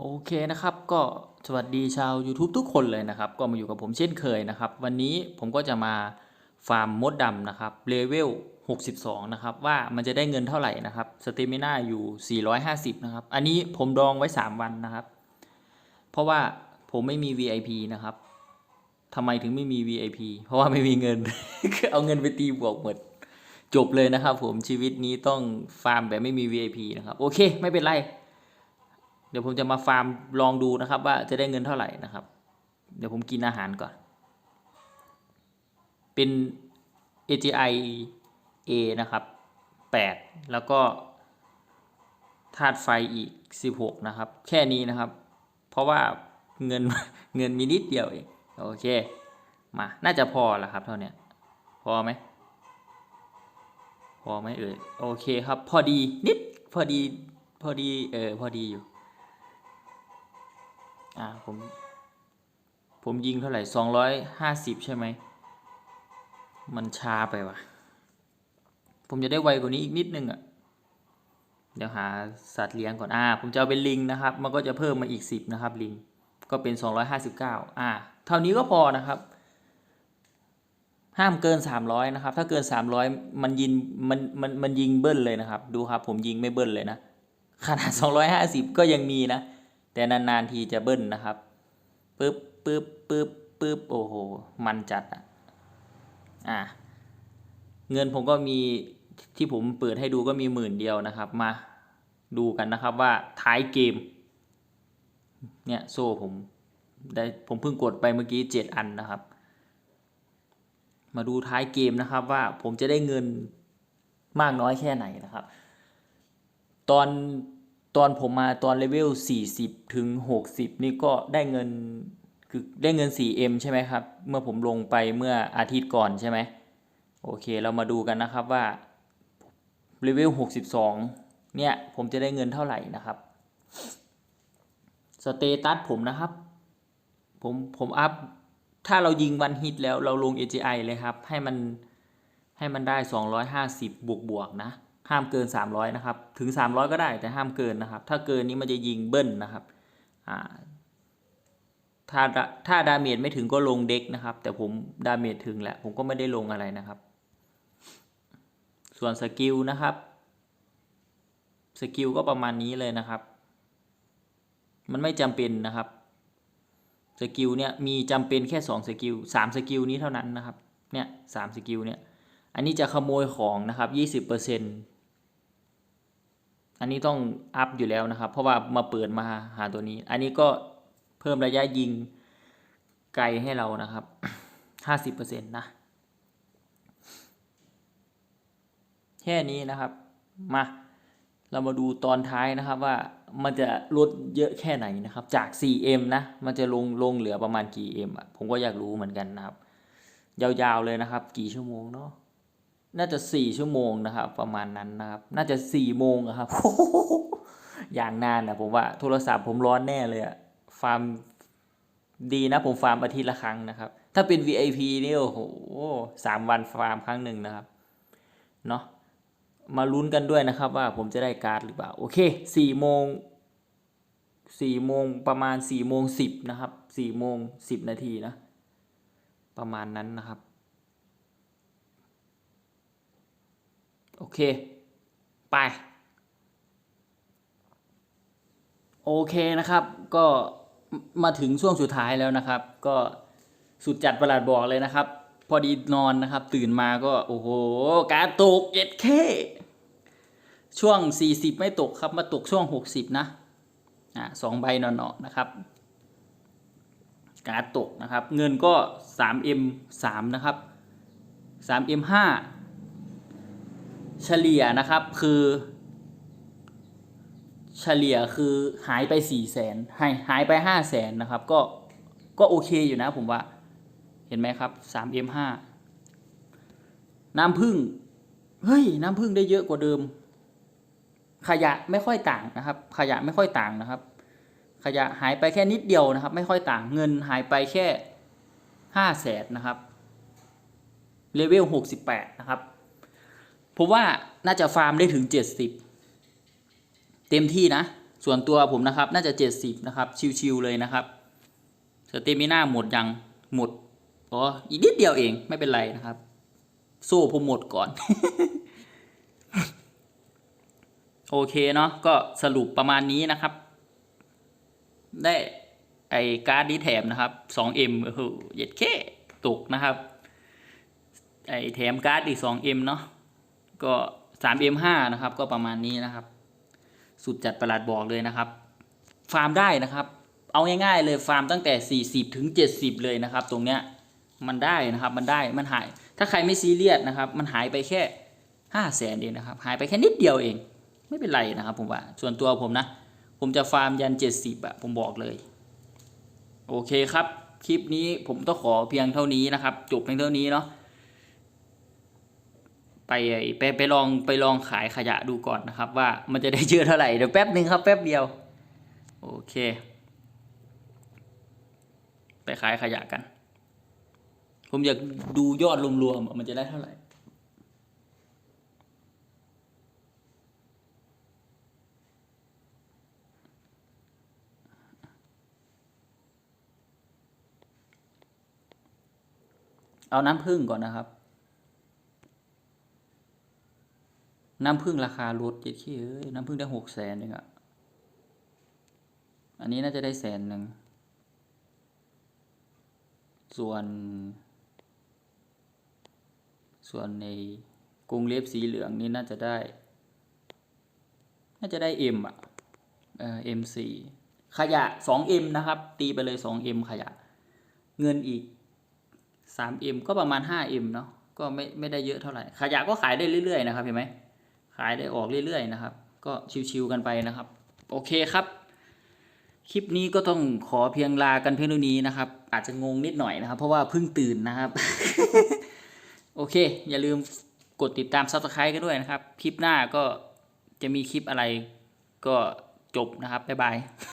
โอเคนะครับก็สวัสดีชาว YouTube ทุกคนเลยนะครับ ก็มาอยู่กับผมเช่นเคยนะครับ วันนี้ผมก็จะมาฟาร์มมดดำนะครับเลเวล 62 นะครับ ว่ามันจะได้เงินเท่าไหร่นะครับสเตมิน่าอยู่ 450 นะครับ อันนี้ผมดองไว้ 3 วันนะครับ เพราะว่าผมไม่มี VIP นะครับทำไมถึงไม่มี VIP เพราะว่าไม่มีเงิน เอาเงินไปตีบวกหมดจบเลยนะครับ ผมชีวิตนี้ต้องฟาร์มแบบไม่มี VIP นะครับโอเค ไม่เป็นไร ดี๋ยวผมจะมาฟาร์มลองดูนะครับ ว่าจะได้เงินเท่าไหร่นะครับ เดี๋ยวผมกินอาหารก่อน เป็น AGI A นะครับ 8 แล้วก็ธาตุไฟอีก 16 นะครับ แค่นี้นะครับ เพราะว่าเงินเงินมีนิดเดียวเองโอเค มา น่าจะพอแล้วครับ เท่านี้พอไหมพอไหมเอ่ยโอเคครับ พอดีนิดพอดีพอดีเออพอดีอยู่ อ่าผมผมยิงเท่าไหร่สองร้อยห้าสิบใช่ไหม มันช้าไปว่ะ ผมจะได้ไวกว่านี้อีกนิดนึงอะ่ะ เดี๋ยวหาสัตว์เลี้ยงก่อน อ่า ผมจะเอาเป็นลิงนะครับ มันก็จะเพิ่มมาอีกสิบนะครับลิง ก็เป็นสองร้อยห้าสิบเก้าอ่า เท่านี้ก็พอนะครับ ห้ามเกินสามร้อยนะครับ ถ้าเกินสามร้อยมันยิงมันมันมันยิงเบิ้ลเลยนะครับ ดูครับ ผมยิงไม่เบิ้ลเลยนะ ขนาดสองร้อยห้าสิบก็ยังมีนะ แต่นานๆทีจะเบิ้ลนะครับปึ๊บปึ๊บปึ๊บปึ๊บโอ้โห มันจัดอะอะเงินผมก็มีที่ผมเปิดให้ดูก็มีหมื่นเดียวนะครับ มาดูกันนะครับว่าท้ายเกม เนี่ยโซ่ผมได้ผมเพิ่งกดไปเมื่อกี้เจ็ดอันนะครับ มาดูท้ายเกมนะครับว่าผมจะได้เงินมากน้อยแค่ไหนนะครับ ตอน ตอนผมมาตอนเลเวล40 ถึง 60 นี่ก็ได้เงินคือได้เงิน 4M ใช่ไหมครับ เมื่อผมลงไปเมื่ออาทิตย์ก่อนใช่ไหมโอเคเรามาดูกันนะครับว่าเลเวล62 เนี่ย ผมจะได้เงินเท่าไหร่นะครับสเตตัสผมนะครับ ผมผมอัพ ถ้าเรายิงวันฮิตแล้วเราลง AGI เลยครับ ให้มันให้มันได้ 250 บวกบวกนะ ห้ามเกิน 300 นะครับ ถึง 300 ก็ได้แต่ห้ามเกินนะครับ ถ้าเกินนี้มันจะยิงเบิ้ลนะครับถ้าถ้าดาเมจไม่ถึงก็ลงเด็กนะครับ แต่ผมดาเมจถึงแหละผมก็ไม่ได้ลงอะไรนะครับ ส่วนสกิลนะครับสกิลก็ประมาณนี้เลยนะครับ มันไม่จำเป็นนะครับสกิลเนี่ยมีจำเป็นแค่สองสกิลสามสกิลนี้เท่านั้นนะครับเนี่ยสามสกิลเนี่ยอันนี้จะขโมยของนะครับยี่สิบเป อันนี้ต้องอัพอยู่แล้วนะครับ เพราะว่ามาเปิดมาหาตัวนี้ อันนี้ก็เพิ่มระยะยิงไกลให้เรานะครับห้าสิบเปอร์เซ็นต์นะ แค่นี้นะครับ มา เรามาดูตอนท้ายนะครับว่ามันจะลดเยอะแค่ไหนนะครับ จาก 4M นะ มันจะลงลงเหลือประมาณกี่ M อะ ผมก็อยากรู้เหมือนกันนะครับ ยาวๆเลยนะครับ กี่ชั่วโมงเนาะ น่าจะ4ชั่วโมงนะครับ ประมาณนั้นนะครับ น่าจะ4โมงครับอย่างนานนะผมว่าโทรศัพท์ผมร้อนแน่เลยอะฟาร์มดีนะผมฟาร์มอาทิตย์ละครั้งนะครับ ถ้าเป็น VIP นี่โอ้โหสามวันฟาร์มครั้งหนึ่งนะครับเนาะมาลุ้นกันด้วยนะครับว่าผมจะได้การ์ดหรือเปล่า โอเคสี่โมงสี่โมงประมาณสี่โมงสิบนะครับสี่โมงสิบนาทีนะ ประมาณนั้นนะครับ โอ เค ไป โอเคนะครับ ก็มาถึงช่วงสุดท้ายแล้วนะครับ ก็สุดจัดประหลาดบอกเลยนะครับ พอดีนอนนะครับ ตื่นมาก็โอ้โห การตกเอ็ดเคช่วง 40 ไม่ตกครับ มาตกช่วง 60 นะอ่าสองใบนอนๆนะครับ การตกนะครับ เงินก็ 3M 3 นะครับ 3M 5 เฉลี่ยนะครับคือ เฉลี่ยคือหายไป4แสนหายหายไป5แสนนะครับ ก็ก็โอเคอยู่นะผมว่า เห็นไหมครับ 3M 5น้ำผึ้งเฮ้ยน้ำผึ้งได้เยอะกว่าเดิม ขยะไม่ค่อยต่างนะครับ ขยะไม่ค่อยต่างนะครับ ขยะหายไปแค่นิดเดียวนะครับ ไม่ค่อยต่างเงินหายไปแค่ห้าแสนนะครับเลเวลหกสิบแปดนะครับ ผมว่าน่าจะฟาร์มได้ถึงเจ็ดสิบเต็มที่นะ ส่วนตัวผมนะครับ น่าจะ 70 นะครับ ชิวๆเลยนะครับ สเตมิน่าหมดยัง หมด อ๋อ อีกนิดเดียวเองไม่เป็นไรนะครับสู้ผมหมดก่อน โอเคเนาะ ก็สรุปประมาณนี้นะครับ ได้ไอการ์ดดีแถมนะครับ 2M โอ้โหเย็ดเคตกนะครับ ไอแถมการ์ดอีก 2M เนาะ ก็ 3M5 นะครับ ก็ประมาณนี้นะครับ สุดจัดประหลาดบอกเลยนะครับ ฟาร์มได้นะครับ เอาง่ายๆเลยฟาร์มตั้งแต่ 40 ถึง 70 เลยนะครับ ตรงเนี้ยมันได้นะครับมันได้มันหาย ถ้าใครไม่ซีเรียสนะครับ มันหายไปแค่5 0 0แสนเองนะครับ หายไปแค่นิดเดียวเอง ไม่เป็นไรนะครับผมว่าส่วนตัวผมนะ ผมจะฟาร์มยัน 70อะผมบอกเลย โอเคครับ คลิปนี้ผมต้องขอเพียงเท่านี้นะครับ จบเพียงเท่านี้เนาะ ไปไปไปลองไปลองขายขยะดูก่อนนะครับ ว่ามันจะได้เยอะเท่าไหร่เดี๋ยวแป๊บหนึ่งครับแป๊บเดียว โอเค ไปขายขยะกัน ผมอยากดูยอดรวมๆมันจะได้เท่าไหร่เอาน้ำผึ้งก่อนนะครับ น้ำผึ้งราคาลดเจ็ดขี้เอ้ยน้ำผึ้งได้หกแสนเองอะอันนี้น่าจะได้แสนหนึ่ง ส่วน ส่วนในกรงเล็บสีเหลืองนี่น่าจะได้ น่าจะได้เอ็มอะเออเอ็มสี่ขยะสองเอ็มนะครับ ตีไปเลยสองเอ็มขยะ เงินอีก 3M ก็ประมาณ 5M เนาะก็ไม่ไม่ได้เยอะเท่าไหร่ ขยะก็ขายได้เรื่อยๆนะครับเห็นไหม ขายได้ออกเรื่อยๆนะครับ ก็ชิวๆกันไปนะครับ โอเคครับ คลิปนี้ก็ต้องขอเพียงลากันเพียงเท่านี้นะครับ อาจจะงงนิดหน่อยนะครับ เพราะว่าเพิ่งตื่นนะครับ โอเค อย่าลืมกดติดตาม Subscribe กันด้วยนะครับ คลิปหน้าก็จะมีคลิปอะไรก็จบนะครับบ๊ายบาย